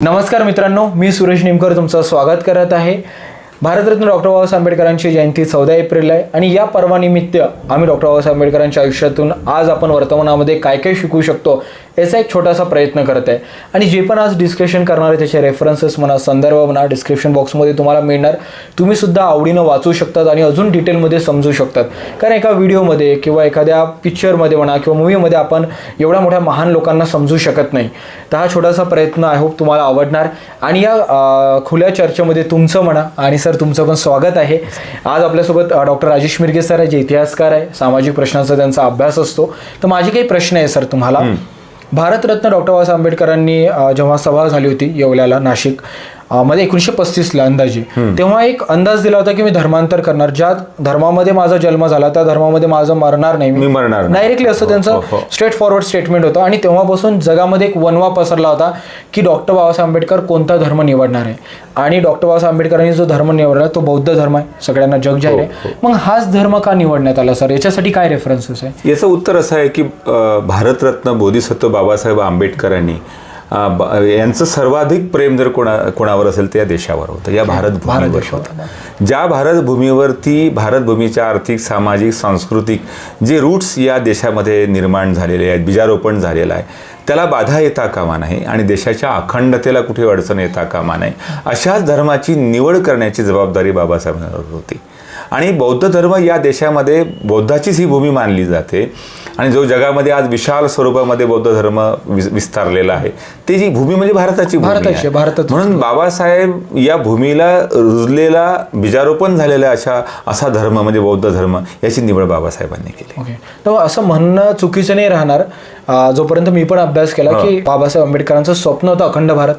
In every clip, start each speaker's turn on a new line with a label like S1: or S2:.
S1: नमस्कार मित्रांनो मी सुरेश निमकर तुमचं स्वागत करत आहे. भारतरत्न डॉक्टर बाबासाहेब आंबेडकरांची जयंती चौदा एप्रिल आहे. आणि या पर्वानिमित्त आम्ही डॉक्टर बाबासाहेब आंबेडकरांच्या आयुष्यातून आज आपण वर्तमानामध्ये काय काय शिकू शकतो याचा एक छोटासा प्रयत्न करत आहे. आणि जे पण आज डिस्कशन करणार आहे त्याचे रेफरन्सेस म्हणा संदर्भ म्हणा डिस्क्रिप्शन बॉक्समध्ये तुम्हाला मिळणार. तुम्ही सुद्धा आवडीनं वाचू शकतात आणि अजून डिटेलमध्ये समजू शकतात. कारण एका व्हिडिओमध्ये किंवा एखाद्या पिक्चरमध्ये म्हणा किंवा मूवीमध्ये आपण एवढ्या मोठ्या महान लोकांना समजू शकत नाही. तर हा छोटासा प्रयत्न आय होप तुम्हाला आवडणार. आणि या खुल्या चर्चेमध्ये तुमचं म्हणा आणि सर तुमचं पण स्वागत आहे. आज आपल्यासोबत डॉक्टर राजेश मिरगे सर आहे जे इतिहासकार आहे सामाजिक प्रश्नांचा त्यांचा अभ्यास असतो. तर माझे काही प्रश्न आहे सर तुम्हाला. भारतरत्न डॉक्टर बाबासाहेब आंबेडकरांनी जेव्हा सभा झाली होती येवल्याला नाशिक मध्ये एकोणीसशे पस्तीसला अंदाजे. तेव्हा एक अंदाज दिला होता की मी धर्मांतर करणार. ज्या धर्मामध्ये माझा जन्म झाला त्या धर्मामध्ये माझं मरणार नाही
S2: मी. मरणार नाही.
S1: डायरेक्टली असं
S2: हो,
S1: त्यांचं
S2: हो, हो.
S1: स्ट्रेट फॉरवर्ड स्टेटमेंट होतं. आणि तेव्हापासून जगामध्ये एक वनवा पसरला होता की डॉक्टर बाबासाहेब आंबेडकर कोणता धर्म निवडणार आहे. आणि डॉक्टर बाबासाहेब आंबेडकरांनी जो धर्म निवडला तो बौद्ध धर्म आहे. सगळ्यांना जग जाहीर
S2: हो,
S1: आहे मग हाच धर्म का निवडण्यात आला सर? याच्यासाठी काय रेफरन्सेस आहे?
S2: याचं उत्तर असं आहे की भारतरत्न बोधिसत्व बाबासाहेब आंबेडकरांनी यांचं सर्वाधिक प्रेम जर कोणा कोणावर असेल तर या देशावर होतं या भारत
S1: भारत
S2: भूमीवर होतं. ज्या भारतभूमीवरती भारतभूमीच्या आर्थिक सामाजिक सांस्कृतिक जे रूट्स या देशामध्ये निर्माण झालेले आहेत बीजारोपण झालेलं आहे त्याला बाधा येता कामा नाही आणि देशाच्या अखंडतेला कुठे अडचण येता कामा नाही अशाच धर्माची निवड करण्याची जबाबदारी बाबासाहेबांवर होती. आणि बौद्ध धर्म या देशामध्ये बौद्धाचीच ही भूमी मानली जाते. आणि जो जगामध्ये आज विशाल स्वरूपामध्ये बौद्ध धर्म विस- विस्तारलेला आहे ती जी भूमी म्हणजे भारताची भूमी
S1: भारताची भारतातच.
S2: म्हणून बाबासाहेब या भूमीला रुजलेला बीजारोपण झालेला अशा असा धर्म म्हणजे बौद्ध धर्म याची निवड बाबासाहेबांनी केली.
S1: ओके. तर असं म्हणणं चुकीचं नाही राहणार. जोपर्यंत मी पण अभ्यास केला की बाबासाहेब आंबेडकरांचं स्वप्न होतं अखंड भारत.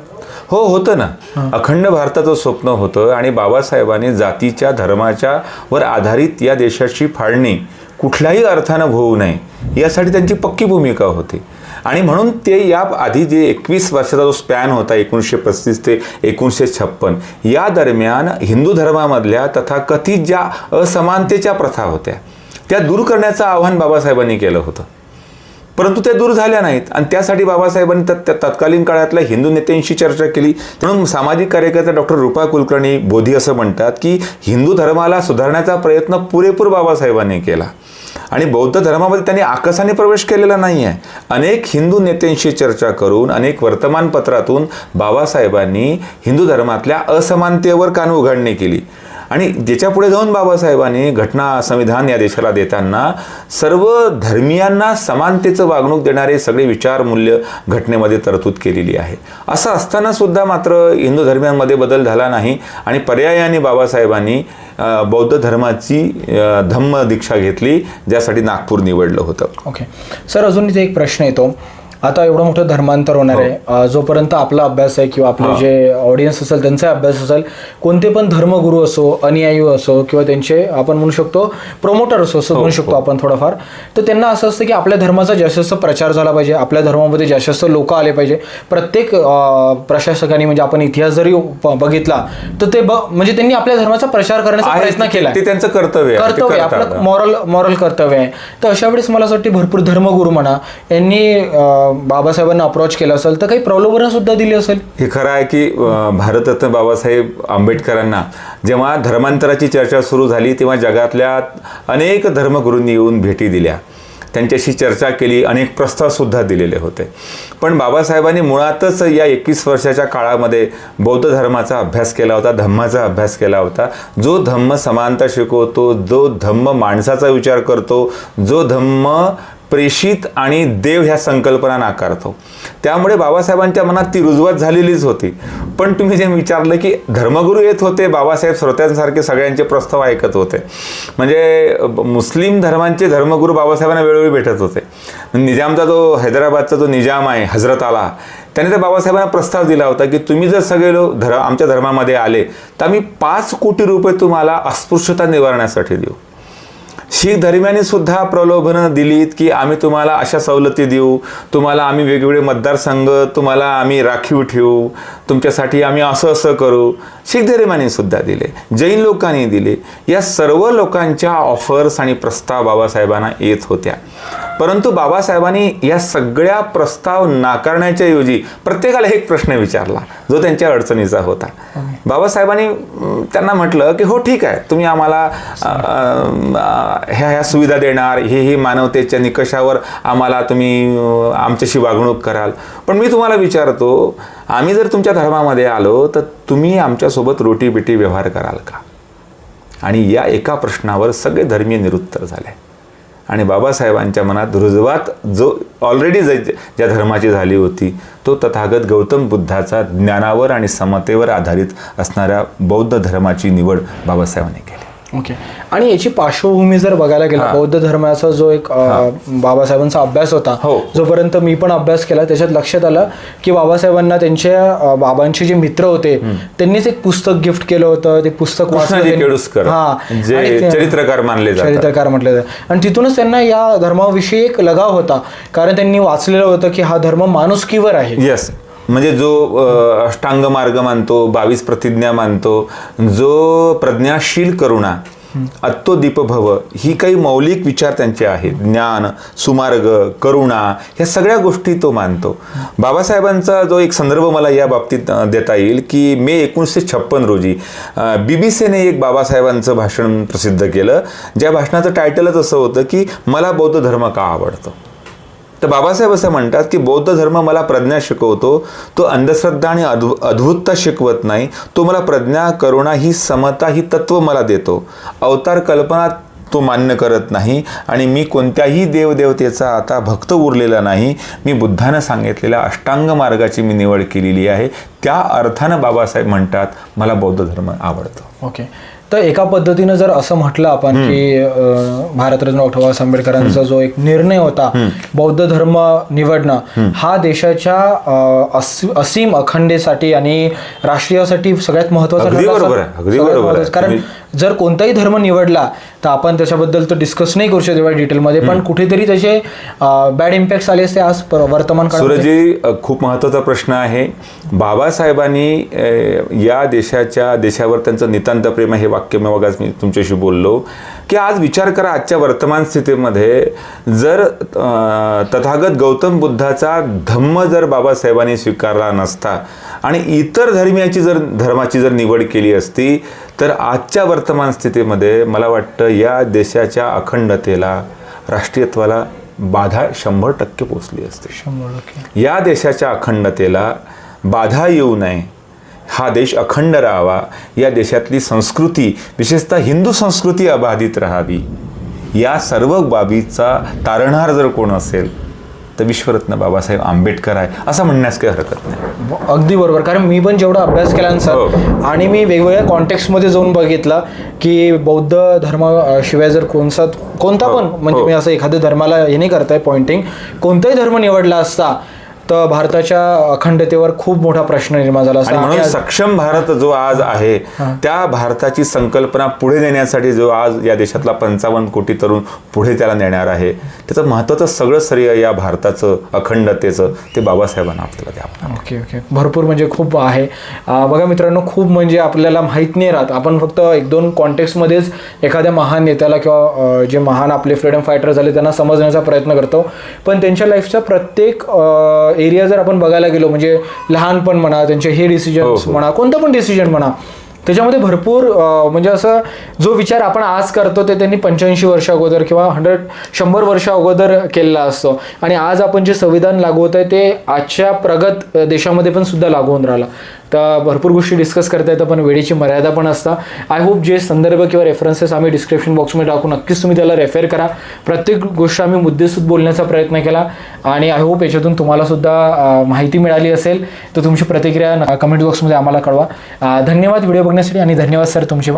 S2: हो होतं ना. अखंड भारताचं स्वप्न होतं आणि बाबासाहेबांनी जातीच्या धर्माच्या वर आधारित या देशाची फाळणी कुठल्याही अर्थानं होऊ नये यासाठी त्यांची पक्की भूमिका होती. आणि म्हणून ते या आधी जे एकवीस वर्षाचा जो स्पॅन होता एकोणीसशे पस्तीस ते एकोणीसशे छप्पन या दरम्यान हिंदू धर्मामधल्या तथाकथित ज्या असमानतेच्या प्रथा होत्या त्या दूर करण्याचं आव्हान बाबासाहेबांनी केलं होतं. परंतु त्या दूर झाल्या नाहीत. आणि त्यासाठी बाबासाहेबांनी त्या तत्कालीन काळातल्या हिंदू नेत्यांशी चर्चा केली. म्हणून सामाजिक कार्यकर्ते डॉक्टर रुपा कुलकर्णी बोधी असं म्हणतात की हिंदू धर्माला सुधारण्याचा प्रयत्न पुरेपूर बाबासाहेबांनी केला. आणि बौद्ध धर्मामध्ये त्यांनी आकसाने प्रवेश केलेला नाही आहे अनेक हिंदू नेत्यांशी चर्चा करून अनेक वर्तमानपत्रातून बाबासाहेबांनी हिंदू धर्मातल्या असमानतेवर कान उघडणी केली. आणि ज्याच्या पुढे जाऊन बाबासाहेबांनी घटना संविधान या देशाला देताना सर्व धर्मियांना समानतेचं वागणूक देणारे सगळे विचार मूल्य घटनेमध्ये तरतूद केलेली आहे. असं असताना सुद्धा मात्र हिंदू धर्मियांमध्ये बदल झाला नाही आणि पर्यायाने बाबासाहेबांनी बौद्ध धर्माची धम्म दीक्षा घेतली ज्यासाठी नागपूर निवडलं होतं.
S1: ओके सर अजून इथे एक प्रश्न येतो. आता एवढं मोठं धर्मांतर होणार आहे. अं, जोपर्यंत आपला अभ्यास आहे किंवा आपले जे ऑडियन्स असेल त्यांचा अभ्यास असेल कोणते पण धर्मगुरू असो अनुयायी असो किंवा त्यांचे आपण म्हणू शकतो प्रमोटर असो असं म्हणू शकतो आपण थोडंफार तर त्यांना असं असतं की आपल्या धर्माचा जास्तीत जास्त प्रचार झाला पाहिजे. आपल्या धर्मामध्ये जास्तीत जास्त लोक आले पाहिजे. प्रत्येक प्रशासकांनी म्हणजे आपण इतिहास जरी बघितला तर ते ब म्हणजे त्यांनी आपल्या धर्माचा प्रचार करण्याचा
S2: आहे,
S1: प्रयत्न केला.
S2: ते त्यांचं कर्तव्य आहे,
S1: कर्तव्य आहे. आपलं मॉरल मॉरल कर्तव्य आहे. तर अशा वेळेस मला असं वाटते भरपूर धर्मगुरू म्हणा यांनी बाबासाहेबांना अप्रोच केलं असेल तर काही प्रलोभनं सुद्धा दिली असेल.
S2: हे खरं आहे की भारतरत्न बाबासाहेब आंबेडकरांना जेव्हा धर्मांतराची चर्चा सुरू झाली तेव्हा जगातल्या अनेक धर्मगुरूंनी येऊन भेटी दिल्या. त्यांच्याशी चर्चा केली अनेक प्रस्तावसुद्धा दिलेले होते. पण बाबासाहेबांनी मुळातच या एकवीस वर्षाच्या काळामध्ये बौद्ध धर्माचा अभ्यास केला होता धम्माचा अभ्यास केला होता. जो धम्म समानता शिकवतो जो धम्म माणसाचा विचार करतो जो धम्म प्रेषित आणि देव ह्या संकल्पना नाकारतो त्यामुळे बाबासाहेबांच्या मनात ती रुजवत झालेलीच होती. पण तुम्ही जे विचारलं की धर्मगुरू येत होते बाबासाहेब श्रोत्यांसारखे सगळ्यांचे प्रस्ताव ऐकत होते. म्हणजे मुस्लिम धर्मांचे धर्मगुरू बाबासाहेबांना वेळोवेळी भेटत होते. निजामचा जो हैदराबादचा जो निजाम आहे हजरत आला त्याने तर बाबासाहेबांना प्रस्ताव दिला होता की तुम्ही जर सगळे लोक धर्म आमच्या धर्मामध्ये आले तर आम्ही पाच कोटी रुपये तुम्हाला अस्पृश्यता निवारण्यासाठी देऊ. शीख दरम्याने सुद्धा प्रलोभनं दिलीत की आम्ही तुम्हाला अशा सवलती देऊ तुम्हाला आम्ही वेगवेगळे मतदारसंघ तुम्हाला आम्ही राखीव ठेवू. तुमच्यासाठी आम्ही असं असं करू. शीख धर्माने सुद्धा दिले जैन लोकांनी दिले. या सर्व लोकांच्या ऑफर्स आणि प्रस्ताव बाबासाहेबांना येत होत्या. परंतु बाबासाहेबांनी या सगळ्या प्रस्ताव नाकारण्याच्या ऐवजी प्रत्येकाला एक प्रश्न विचारला जो त्यांच्या अडचणीचा होता. बाबासाहेबांनी त्यांना म्हटलं की हो ठीक आहे. तुम्ही आम्हाला ह्या ह्या सुविधा देणार. हे हे मानवतेच्या निकषावर आम्हाला तुम्ही आमच्याशी वागणूक कराल. पण मी तुम्हाला विचारतो आम्ही जर तुमच्या धर्मामध्ये आलो तर तुम्ही आमच्यासोबत रोटी बिटी व्यवहार कराल का? आणि या एका प्रश्नावर सगळे धर्मीय निरुत्तर झाले. आणि बाबासाहेबांच्या मनात रुजवात जो ऑलरेडी ज्या धर्माची झाली होती तो तथागत गौतम बुद्धाचा ज्ञानावर आणि समतेवर आधारित असणाऱ्या बौद्ध धर्माची निवड बाबासाहेबांनी केली.
S1: ओके आणि याची पार्श्वभूमी जर बघायला गेला. बौद्ध धर्माचा जो एक अ, बाबासाहेबांचा अभ्यास होता
S2: हो.
S1: जोपर्यंत मी पण अभ्यास केला त्याच्यात लक्षात आलं की बाबासाहेबांना त्यांच्या अ, बाबांचे जे मित्र होते त्यांनीच एक पुस्तक गिफ्ट केलं होतं ते पुस्तक वाचलं
S2: कृष्णाजी
S1: त्यांनी.
S2: केळुसकर
S1: हा.
S2: जे
S1: आणि ते-
S2: चरित्रकार मानले जातात
S1: चरित्रकार म्हटलं जातं आणि तिथूनच त्यांना या धर्माविषयी एक लगाव होता कारण त्यांनी वाचलेलं होतं की हा धर्म माणुसकीवर आहे
S2: येस म्हणजे जो अष्टांग मार्ग मानतो बावीस प्रतिज्ञा मानतो जो प्रज्ञाशील करुणा अत्तो दीपभव ही काही मौलिक विचार त्यांचे आहेत. ज्ञान सुमार्ग करुणा ह्या सगळ्या गोष्टी तो मानतो. बाबासाहेबांचा जो एक संदर्भ मला या बाबतीत देता येईल की मे एकोणीसशे छप्पन रोजी बी बी सीने एक बाबासाहेबांचं भाषण प्रसिद्ध केलं. ज्या भाषणाचं टायटलच असं होतं की मला बौद्ध धर्म का आवडतो? तर बाबासाहेब असं म्हणतात की बौद्ध धर्म मला प्रज्ञा शिकवतो तो अंधश्रद्धा आणि अद्भु अद्भुतता शिकवत नाही तो मला प्रज्ञा करुणा ही समता ही तत्व मला देतो. अवतार कल्पना तो मान्य करत नाही आणि मी कोणत्याही देवदेवतेचा आता भक्त उरलेला नाही. मी बुद्धानं सांगितलेल्या अष्टांग मार्गाची मी निवड केलेली आहे. त्या अर्थानं बाबासाहेब म्हणतात मला बौद्ध धर्म आवडतो.
S1: ओके तर एका पद्धतीनं जर असं म्हटलं आपण की भारतरत्न डॉक्टर बाबासाहेब आंबेडकरांचा जो एक निर्णय होता बौद्ध धर्म निवडणं हा देशाच्या असीम अखंडेसाठी आणि राष्ट्रीयासाठी सगळ्यात महत्त्वाचा. कारण जर कोणताही धर्म निवडला तर आपण त्याच्याबद्दल तर डिस्कस नाही करू शकतो एवढ्या डिटेलमध्ये पण कुठेतरी त्याचे बॅड इम्पॅक्ट आले असते आज वर्तमान
S2: अ, खूप महत्त्वाचा प्रश्न आहे. बाबासाहेबांनी या देशाच्या देशावर त्यांचं नितांत प्रेम हे वाक्य मी बघाच मी तुमच्याशी बोललो. की आज विचार करा आजच्या वर्तमान स्थितीमध्ये जर तथागत गौतम बुद्धाचा धम्म जर बाबासाहेबांनी स्वीकारला नसता आणि इतर धर्मियाची जर धर्माची जर निवड केली असती तर आजच्या वर्तमान स्थितीमध्ये मला वाटतं या देशाच्या अखंडतेला राष्ट्रीयत्वाला बाधा शंभर टक्के पोचली असते.
S1: शंभर टक्के.
S2: या देशाच्या अखंडतेला बाधा येऊ नये. हा देश अखंड राहावा. या देशातली संस्कृती विशेषतः हिंदू संस्कृती अबाधित राहावी. या सर्व बाबीचा तारणहार जर कोण असेल तर विश्वरत्न बाबासाहेब आंबेडकर आहे असं म्हणण्यास काही हरकत नाही
S1: अगदी बरोबर कारण मी पण जेवढा अभ्यास केला सर
S2: हो.
S1: आणि मी वेगवेगळ्या कॉन्टेक्स्टमध्ये जाऊन बघितलं की बौद्ध धर्म शिवाय जर कोणता कोणता
S2: हो,
S1: पण म्हणजे
S2: हो.
S1: मी असं एखाद्या धर्माला हे नाही करताय पॉइंटिंग कोणताही धर्म निवडला असता तर भारताच्या अखंडतेवर खूप मोठा प्रश्न निर्माण झाला
S2: आणि
S1: असता
S2: म्हणून सक्षम भारत जो आज आहे त्या भारताची संकल्पना पुढे नेण्यासाठी जो आज या देशातला पंचावन्न कोटी तरुण पुढे त्याला नेणार आहे त्याचं महत्त्वाचं सगळं श्रेय या भारताचं अखंडतेचं ते बाबासाहेबांना आपल्याला द्यावं
S1: ओके ओके. भरपूर म्हणजे खूप आहे. बघा मित्रांनो खूप म्हणजे आपल्याला माहीत नाही राहत. आपण फक्त एक दोन कॉन्टेक्स्टमध्येच एखाद्या महान नेत्याला किंवा जे महान आपले फ्रीडम फायटर झाले त्यांना समजण्याचा प्रयत्न करतो. पण त्यांच्या लाईफचा प्रत्येक एरिया जर आपण बघायला गेलो म्हणजे लहानपण म्हणा त्यांचे हे
S2: हो,
S1: डिसिजन
S2: हो.
S1: म्हणा कोणतं पण डिसिजन म्हणा त्याच्यामध्ये भरपूर म्हणजे असं जो विचार आपण आज करतो ते त्यांनी पंच्याऐंशी वर्ष अगोदर किंवा हंड्रेड शंभर वर्ष अगोदर केलेला असतो आणि आज आपण जे संविधान लागू होत आहे ते आजच्या प्रगत देशामध्ये पण सुद्धा लागू होऊन राहिलं तर भरपूर गोष्टी डिस्कस करता येतं पण वेळेची मर्यादा पण असता. आय होप जे संदर्भ किंवा रेफरन्सेस आम्ही डिस्क्रिप्शन बॉक्समध्ये टाकू नक्कीच तुम्ही त्याला रेफर करा. प्रत्येक गोष्ट आम्ही मुद्देसूद बोलण्याचा प्रयत्न केला आणि आय होप याच्यातून तुम्हालासुद्धा माहिती मिळाली असेल तर तुमची प्रतिक्रिया कमेंट बॉक्समध्ये आम्हाला कळवा. धन्यवाद व्हिडिओ बघण्यासाठी आणि धन्यवाद सर तुमचे.